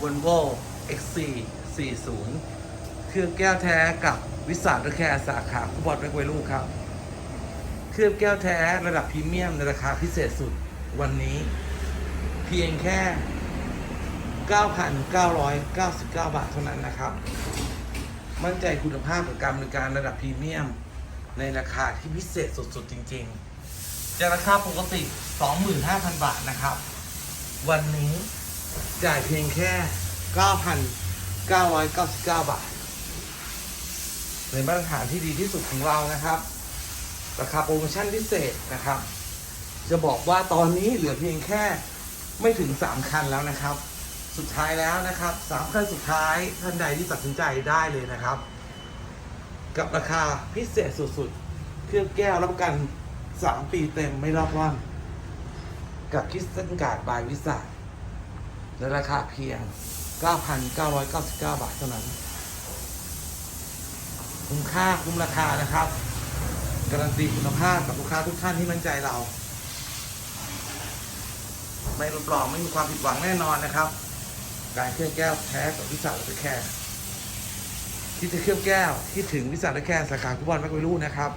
Volvo XC 40เครื่องแก้วแท้กับวิสาทแคร์สาขาคูบอลแบกไวลูครับ เครื่องแก้วแท้ระดับพรีเมียมในราคาพิเศษสุดวันนี้ เพียงแค่ 9,999 บาทเท่านั้นนะครับ มั่นใจคุณภาพกับการบริการระดับพรีเมียม ในราคาที่พิเศษสุดๆจริงๆจากราคาปกติ 25,000 บาทนะครับ วันนี้ จ่ายเพียงแค่ 9,999 บาท ในมาตรฐานที่ดีที่สุดของเรานะครับ ราคาโปรโมชั่นพิเศษนะครับ จะบอกว่าตอนนี้เหลือเพียงแค่ไม่ถึง 3 คันแล้วนะครับ สุดท้ายแล้วนะครับสามคันสุดท้ายท่านใดที่ตัดสินใจได้เลยนะครับ กับราคาพิเศษสุดๆ เครื่องแก้วรับประกัน 3 ปีเต็มไม่รอบร่อนกับคิสตันการ์ดบายวิสา ในราคาเพียง 9,999 บาทเท่านั้น คุ้มค่าคุ้มราคานะครับ การันตีคุณภาพกับลูกค้าทุกท่านที่มั่นใจเรา ไม่รับรองไม่มีความผิดหวังแน่นอนนะครับ การเครื่องแก้วแท้กับวิสาหกิจแค่ที่จะเครื่องแก้วที่ถึงวิสาหกิจแค่สาขาคุบอลแมกวิลูนะครับ